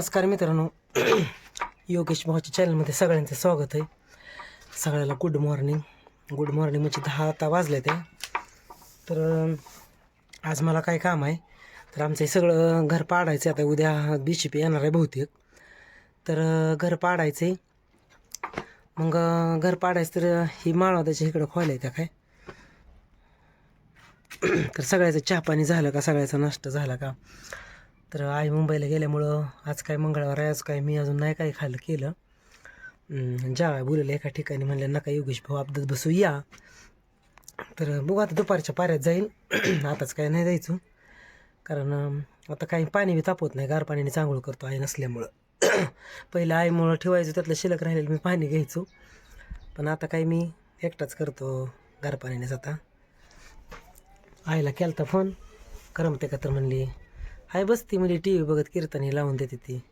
नमस्कार मित्रांनो. योगेश भाऊच्या चॅनलमध्ये सगळ्यांचं स्वागत आहे. सगळ्याला गुड मॉर्निंग गुड मॉर्निंग म्हणजे दहा आता वाजले ते तर आज मला काय काम आहे? तर आमचं हे सगळं घर पाडायचं आहे. आता उद्या बी सी पी येणार आहे बहुतेक. तर घर पाडायचं आहे. मग घर पाडायचं तर ही माळवादाच्या इकडं खोल्या त्या काय? तर सगळ्याचं चहा पाणी झालं का? सगळ्याचा नाश्ता झाला का? तर आई मुंबईला गेल्यामुळं आज काय मंगळवार आहे आज काय मी अजून नाही काय खाल्लं केलं. जावा जेवाय बोलवलं एका ठिकाणी म्हणलं नका योगेश भाऊ अपदात बसू या. तर बघू आता दुपारच्या पाऱ्यात जाईल आताच काय नाही जायचं. कारण आता काही पाणी बी तापवत नाही गार पाण्याने चांगलं करतो आई नसल्यामुळं. पहिलं आईमुळं ठेवायचं त्यातलं शिल्लक राहिलेलं मी पाणी घ्यायचो. पण आता काय मी एकटाच करतो गार पाण्यानेच आता. आईला केलता फोन करमते का तर म्हणली हाय बसती म्हणजे टी व्ही बघत कीर्तन हे लावून देते ती.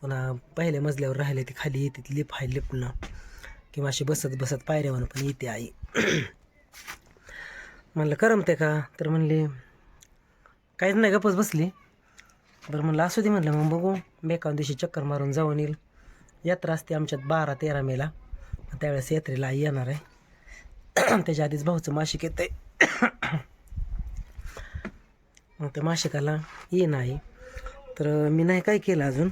पुन्हा पहिल्या मजल्यावर राहिले ती खाली येते ती लिप आहे लिपणं किंवा अशी बसत बसत पायऱ्यावर पण येते आई. म्हणलं करमते का? तर म्हणली काहीच नाही गपच बसली. बरं म्हणलं असू दे म्हणलं मग बघू. बेकाऊन दिवशी चक्कर मारून जाऊन येईल. यात्रा असते आमच्यात बारा तेरा मेला. त्यावेळेस यात्रेला आई येणार आहे. त्याच्या आधीच भाऊचं मासिक येतं मग त्या माशिकाला ये नाही. तर मी नाही काय केलं अजून.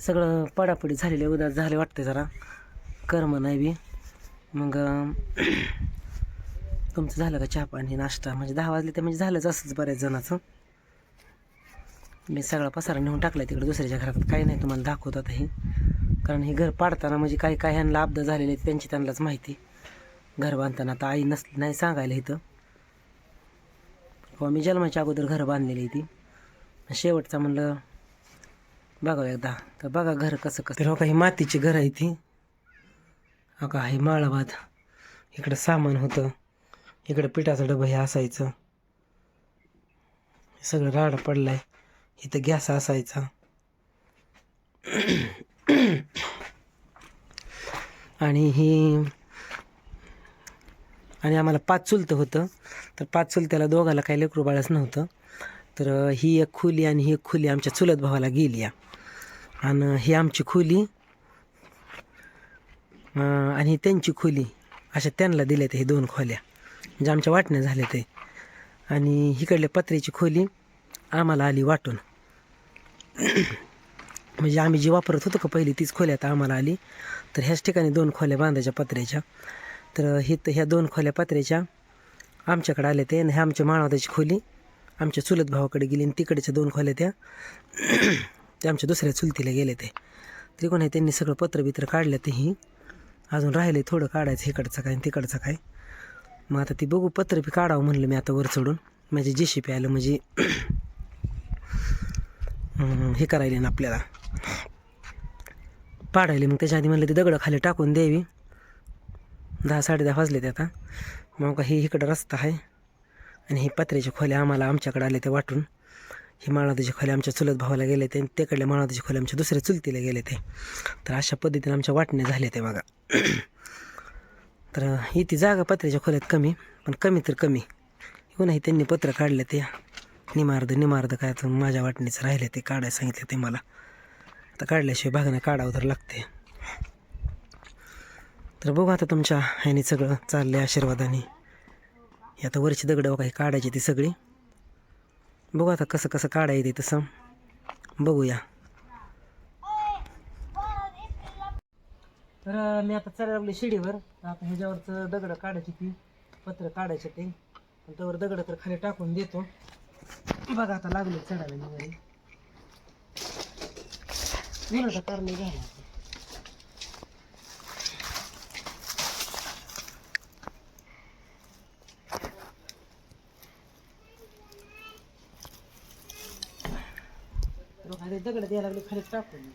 सगळं पडापडी झालेले उदास झाले वाटते जरा. कर्म नाही बी. मग तुमचं झालं का चहा पाणी नाश्ता? म्हणजे दहा वाजले ते म्हणजे झालंच असंच बऱ्याच जणाचं. मी सगळा पसारा नेऊन टाकला तिकडे दुसऱ्याच्या घरात. काही नाही तुम्हाला दाखवत आता हे. कारण हे घर पाडताना म्हणजे काय काय ह्यांना अपदा झालेले आहेत त्यांची त्यांनाच माहिती. घर बांधताना आता आई नसली नाही सांगायला इथं. किंवा मी जन्माच्या अगोदर घर बांधलेली ती. शेवटचा म्हणलं बघा एकदा. तर बघा घर कसं कसं. हो का ही मातीची घर आहे ती? हो अका हे माळाबाद. इकडं सामान होतं. इकडं पिठाचं डबं हे असायचं. सगळं राडा पडलाय. इथं गॅस असायचा. आणि ही आणि आम्हाला पाच चुलतं होतं. तर पाच चुलत्याला दोघाला काही लेकरू बाळच नव्हतं. तर ही एक खोली आणि ही एक खोली आमच्या चुलत भावाला गेली. या आणि ही आमची खोली आणि ही त्यांची खोली. अशा त्यांना दिल्या ते हे दोन खोल्या. म्हणजे आमच्या वाटण्या झाल्या ते. आणि इकडल्या पत्र्याची खोली आम्हाला आली वाटून. म्हणजे आम्ही जी वापरत होतो का पहिली तीच खोल्या आता आम्हाला आली. तर ह्याच ठिकाणी दोन खोल्या बांधायच्या पत्र्याच्या. तर हे तर ह्या दोन खोल्या पात्र्याच्या आमच्याकडे आल्या ते आणि ह्या आमच्या माळवादाची खोली आमच्या चुलत भावाकडे गेली आणि तिकडच्या दोन खोल्या त्या. त्या आमच्या दुसऱ्या चुलतीला गेले ते तरी कोण आहे त्यांनी सगळं पत्र बित्र काढलं ते ही. अजून राहिले थोडं काढायचं इकडचं काय आणि तिकडचं काय. मग आता ती बघू पत्र बी काढावं म्हणलं मी आता वर चढून. माझी जे शिपी आलं म्हणजे हे करायले ना आपल्याला. पाडायले मग त्याच्या आधी म्हणलं ते दगडं खाली टाकून द्यावी. दहा साडे दहा वाजले ते आता. मग ही इकडं रस्ता आहे आणि ही पत्र्याच्या खोल्या आम्हाला आमच्याकडे आले ते वाटून. ही माळादीची खोल्या आमच्या चुलत भावाला गेले ते आणि माळादीची खोल्या आमच्या दुसऱ्या चुलतीला गेले ते. तर अशा पद्धतीने आमच्या वाटण्या झाल्या ते बघा. तर ही ती जागा पत्र्याच्या खोल्यात कमी पण कमी तर कमी. हो नाही त्यांनी पत्र काढले ते. निमार्द निमार्द काय तर माझ्या वाटणीचं राहिले ते काढायला सांगितलं ते मला. आता काढल्याशिवाय भागणं काढावं तर लागते तर बघू आता तुमच्या ह्याने सगळं चाललं आहे आशीर्वादाने. हे आता वरची दगडं काही काढायची ती सगळी. बघू आता कसं कसं काढायचं ते तसं. बघूया. तर मी आता चालायला लागली शिडीवर. आता ह्याच्यावरचं दगडं काढायची ती पत्र काढायचे ते. पण त्यावर दगडं तर खाली टाकून देतो. बघा आता लागले चढायला मी कारण आता घ्या खाली दगड द्यायला लागले खाली टाकून.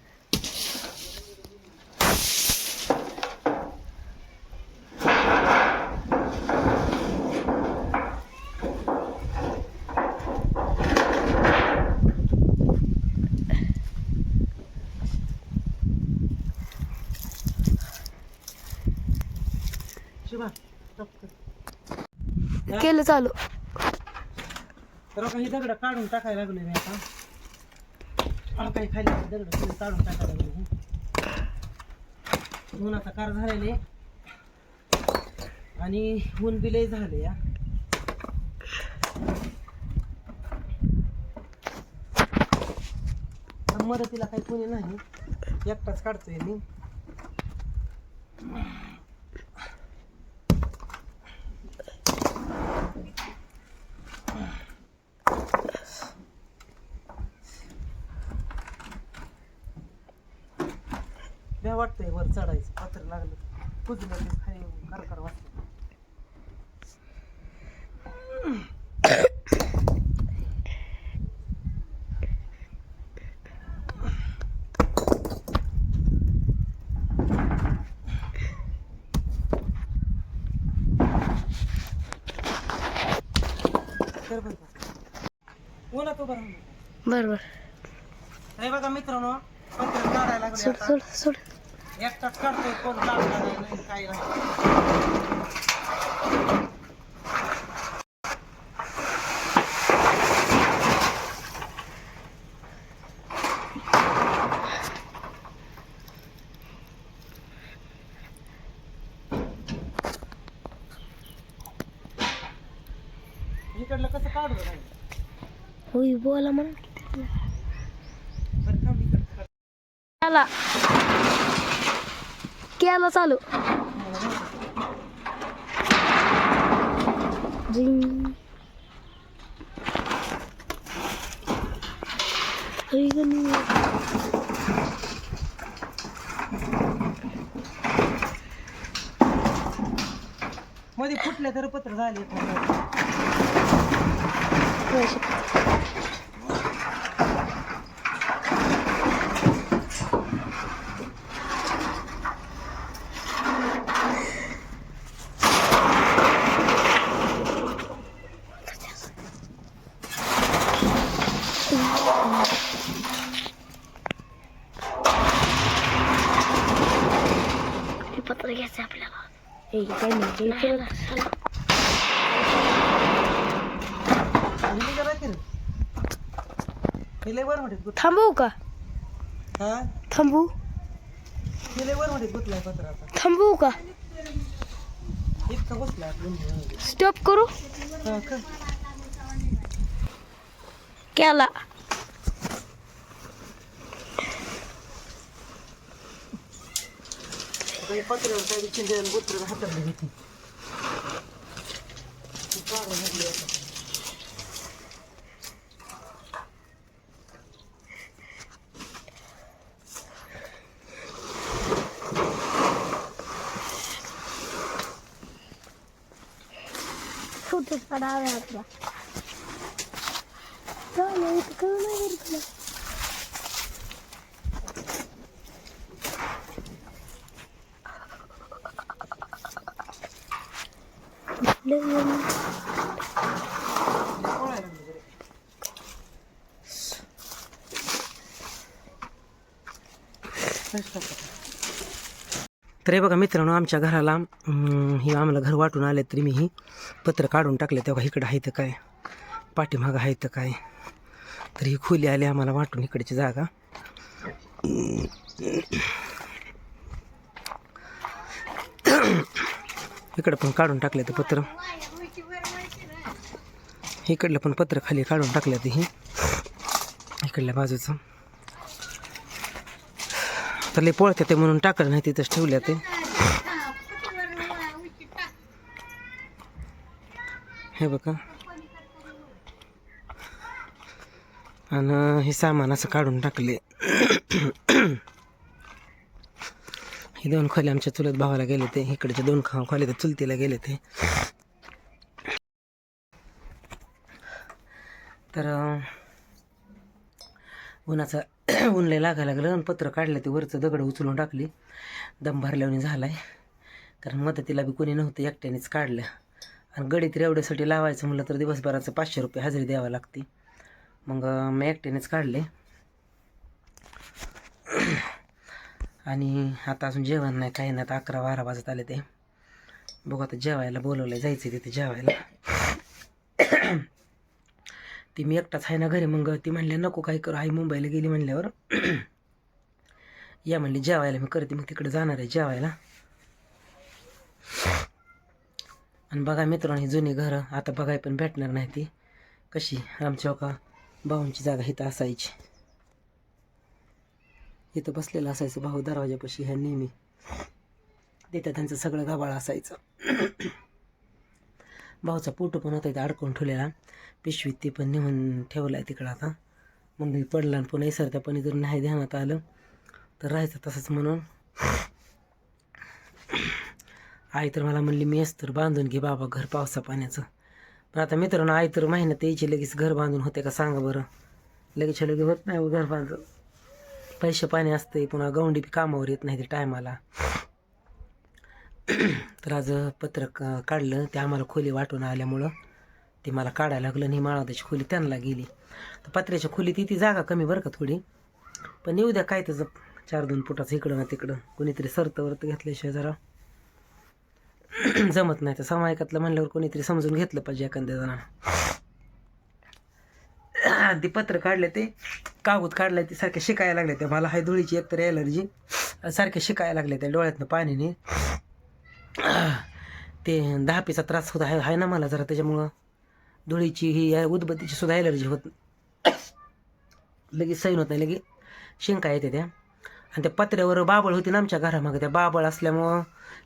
केलं चालू. तर काही दगड काढून टाकायला लागले मी आता. हा काही खाली दगड काढून टाकायला ऊन उन्हाचा कार झालेले. आणि ऊन बिलही झाले या मदतीला काही कोणी नाही. एकटाच काढतोय मी भ्या वाटतंय वर चढायचं पात्र लागलं कुजलं ते खाली करकर वाटतं कर बरं उन्हात उभं राहून. बर बर हे बघा मित्रांनो सोड. सोड सोड. एकटाच काढतोय कोण काढला नाही काही नाही. इकडलं कसं काढू होई बोला म्हणा बरं थांब इकडं काढ. केला चालू मध्ये फुटले तर पत्र झाले. पत्र घ्यायचं आपल्याला हे काय म्हणते थांबवू का? हा? थांबू थांबवू का? स्टॉप करू? हा का केला. आता हे पत्र्यावर काही चिंध्या गुत्र हातातली घेतली फोटो काढावे आपला चालेल इथं कळलं नाही बरं तुला लय ऊन. तर हे बघा मित्रांनो आमच्या घराला ही आम्हाला घर वाटून आले तरी मी ही पत्र काढून टाकले. तेव्हा इकडं आहे तर काय पाठीमागं आहे तर काय. तर ही खोली आली आम्हाला वाटून इकडची जागा. इकडं पण काढून टाकले तर पत्र. इकडलं पण पत्र खाली काढून टाकलं ते ही. इकडल्या बाजूचं. तर लय पोळत्या ते म्हणून टाकलं नाही तिथंच ठेवल्या ते. हे बघा. आणि हे सामान असं काढून टाकले. हे दोन खोले आमच्या चुलत भावाला गेले ते इकडचे दोन खा खोले ते चुलतीला गेले ते तर उन्हाचा उन्हाचं ऊन लय लागायला लागलं आणि पत्र काढलं ते वरचं दगड उचलून टाकली. दम भरल्याने झालाय. कारण मदतीला बी कोणी नव्हतं एकट्यानेच काढलं. आणि गडीत रेवड्यासाठी लावायचं म्हटलं तर दिवसभराचं पाचशे रुपये हजेरी द्यावं लागते. मग मी एकट्यानेच काढले. आणि आता अजून जेवण नाही काही नाही. आता अकरा बारा वाजत आले ते. बघू आता जेवायला बोलवलं जायचं तिथे जेवायला. ती मी एकटाच आहे ना घरी मग ती म्हणले नको काय करू. आई मुंबईला गेली म्हणल्यावर या म्हणली जेवायला मी करते मग तिकडे जाणार आहे जेवायला. आणि बघा मित्रांनो ही जुनी घरं आता बघाय पण भेटणार नाही ती. कशी? आमच्या का भाऊंची जागा इथं असायची. इथं बसलेलं असायचं भाऊ दरवाजापाशी ह्या नेहमी. तिथं त्यांचं सगळं गाबाळ असायचं. भाऊचा फोटो पण होता इथं अडकून ठेवलेला. पिशवीत ते पण नेऊन ठेवला आहे तिकडं आता. मग पडला आणि पुन्हा इसरत्या पण जर नाही ध्यानात आलं तर राहायचं तसंच म्हणून. आई तर मला म्हणली मी तर बांधून घे बाबा घर पावसा पाण्याचं. पण आता मित्रांनो आई तर महिन्यात यायची लगेच घर बांधून होते का सांगा बरं. लगेच लगेच होत नाही हो घर बांधून. पैसे पाणी असते पुन्हा गौंडी बी कामावर येत नाही ते टायमाला. तर आज पत्र काढलं ते आम्हाला खोली वाटून आल्यामुळं ते मला काढायला लागलं आणि माळादाची खोली त्यांना गेली. तर पत्र्याच्या खोलीत ती जागा कमी बरं का थोडी? पण येऊ द्या काय त्याचं? चार दोन फुटाचं इकडं ना तिकडं. कोणीतरी सरतं वरत घेतल्याशिवाय जरा जमत नाही. तर समायकातलं म्हणल्यावर कोणीतरी समजून घेतलं पाहिजे एखाद्या जणांना. ते पत्र काढले ते. कागद काढलाय ते सारखे शिकायला लागले ते. मला हाय धुळीची एकतर ॲलर्जी सारखे शिकायला लागले त्या डोळ्यातनं पाणीने. ते दहापीचा त्रास होता आहे ना मला जरा त्याच्यामुळं. धुळीची ही उदबत्तीची सुद्धा ॲलर्जी होत. लगेच सैन होत नाही लगेच शिंका येते त्या. आणि त्या पत्र्यावर बाबळ होती ना आमच्या घरामागे त्या बाबळ असल्यामुळं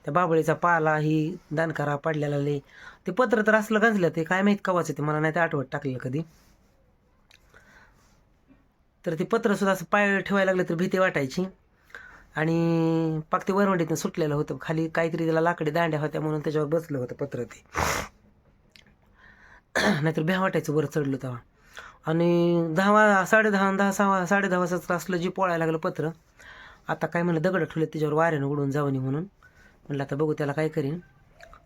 त्या बाबळीचा पाला ही दानकारा पडलेला लई ते पत्र तर असलं गंजलं ते काय माहीत कवाचं ते मला नाही ते आठवत टाकलेलं कधी. तर ते पत्र सुद्धा असं पाय ठेवायला लागलं तर भीती वाटायची. आणि पाक ते वरवंडीतनं सुटलेलं होतं. खाली काहीतरी त्याला लाकडी दांड्या होत्या म्हणून त्याच्यावर बसलं होतं पत्र ते. नाहीतर भ्या वाटायचं वर चढलं तेव्हा. आणि दहा साडे दहा दहा सहा साडे दहा वाजता असलं जी पोळायला लागलं पत्र. आता काय म्हणलं दगड ठेवले त्याच्यावर वाऱ्यानं उडून जावं म्हणून. म्हणलं आता बघू त्याला काय करीन.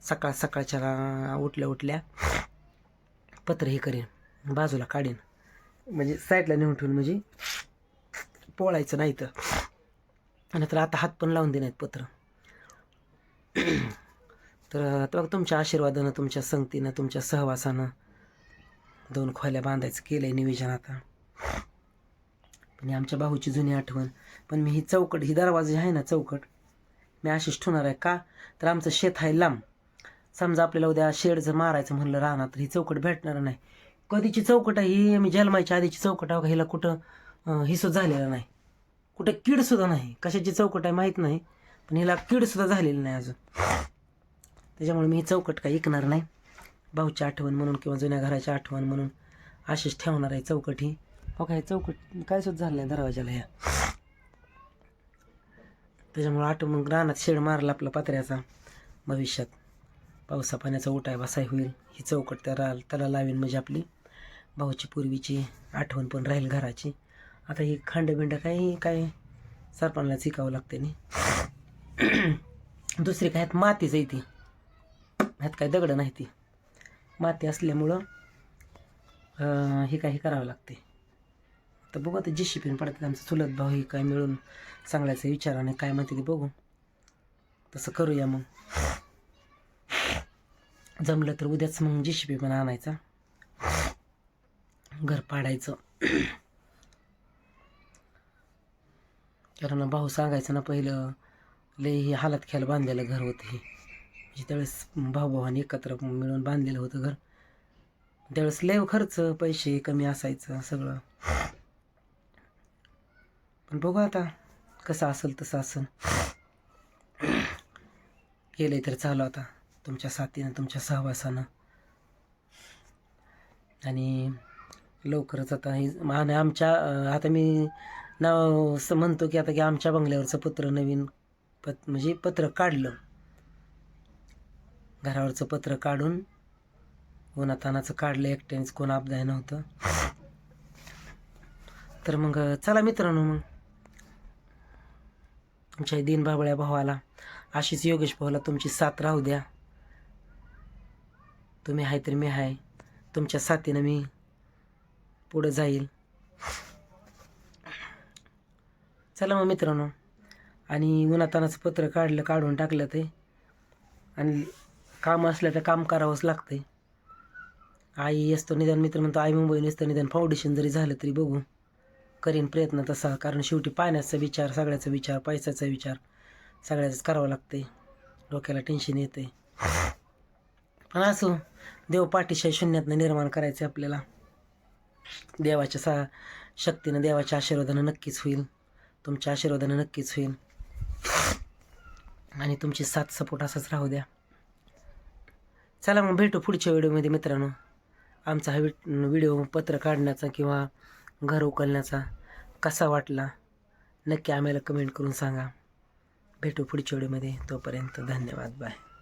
सकाळ सकाळच्या उठल्या उठल्या पत्र हे करीन. बाजूला काढीन. म्हणजे साईडला नेऊन ठेवून म्हणजे पोळायचं नाही तर आणि तर आता हात पण लावून देणार पत्र. तर आता बघ तुमच्या आशीर्वादानं तुमच्या संगतीनं तुमच्या सहवासानं दोन खोल्या बांधायचं केलं आहे नियोजन आता. पण आमच्या भाऊची जुनी आठवण. पण मी ही चौकट ही दरवाजी आहे ना चौकट मी अशीच ठेवणार आहे का? तर आमचं शेत आहे लांब. समजा आपल्याला उद्या शेड जर मारायचं म्हणलं राहणार तर ही चौकट भेटणार नाही. कधीची चौकट आहे ही मी जन्मायच्या आधीची चौकट आहे हिला कुठं अं, हिसो झालेला नाही. कुठं कीडसुद्धा नाही. कशाची चौकट आहे माहीत नाही पण हिला कीडसुद्धा झालेली नाही अजून. त्याच्यामुळे मी ही चौकट काही ऐकणार नाही. भाऊची आठवण म्हणून किंवा जुन्या घराची आठवण म्हणून अशीच ठेवणार आहे चौकट ही. हो काय चौकट काय सुद्धा झालं नाही दरवाजाला ह्या त्याच्यामुळे आठ मग रानात शेड मारला आपला पत्र्याचा. भविष्यात पावसा पाण्याचा उठाय बसाय होईल. ही चौकट त्याला त्याला लावीन म्हणजे आपली. भाऊची पूर्वीची आठवण पण राहील घराची. आता ही खांडबिंड काही काय सरपणाला शिकावं लागते नाही दुसरी काय ह्यात मातीच आहे ती. ह्यात काय दगडं नाही ती. माती असल्यामुळं हे काही करावं लागते तर बघू आता जी शिपीन पडतात आमचं चुलत भाऊ ही काय मिळून सांगायचं विचाराने काय माहिती ते बघू. तसं करूया मग. जमलं तर उद्याच मग जी शिपी पण आणायचा. घर पाडायचं. कारण भाऊ सांगायचं ना पहिलं लय हे हालात खेळ बांधलेलं घर होतं हे. म्हणजे त्यावेळेस भाऊ भावाने एकत्र मिळून बांधलेलं होतं घर. त्यावेळेस लय खर्च पैसे कमी असायचं सगळं. पण बघू आता कसं असेल तसं असेल. केलंय तर चालू आता. तुमच्या साथीनं तुमच्या सहवासानं. आणि लवकरच आता हे आणि आमच्या आता मी नाव असं म्हणतो की आता की आमच्या बंगल्यावरचं पत्र नवीन पत म्हणजे पत्र काढलं. घरावरचं पत्र काढून उन्हातानाचं काढलं एकट्यानेच कोण आपदाय नव्हतं. तर मग चला मित्रांनो मग. तुमच्या दिन बाबळ्या भावाला अशीच योगेश भावाला तुमची साथ राहू द्या. तुम्ही आहे तर मी आहे. तुमच्या साथीनं मी पुढं जाईल. चला मग मित्रांनो आणि उन्हातानाचं पत्र काढलं काढून टाकलं ते. आणि काम असलं तर काम करावंच लागतंय. आई असतो निदान मित्र म्हणतो आई मुंबई नसतं निदान फाउंडेशन जरी झालं तरी बघू. करीन प्रयत्न तसा कारण शेवटी पाण्याचा विचार सगळ्याचा विचार पैशाचा विचार सगळ्याच करावं लागते डोक्याला टेन्शन येते पण असो देव पाठीशी शून्यातनं निर्माण करायचं आपल्याला. देवाच्या सा शक्तीनं देवाच्या आशीर्वादानं नक्कीच होईल. तुमच्या आशीर्वादानं नक्कीच होईल. आणि तुमची साथ सपोर्ट असाच राहू द्या. चला मग भेटू पुढच्या व्हिडिओमध्ये मित्रांनो. आमचा हा व्हिडिओ पत्र काढण्याचा किंवा घर उकलण्याचा कसा वाटला नक्की आम्हाला कमेंट करून सांगा. भेटू पुढच्या व्हिडिओमध्ये. तोपर्यंत धन्यवाद. बाय.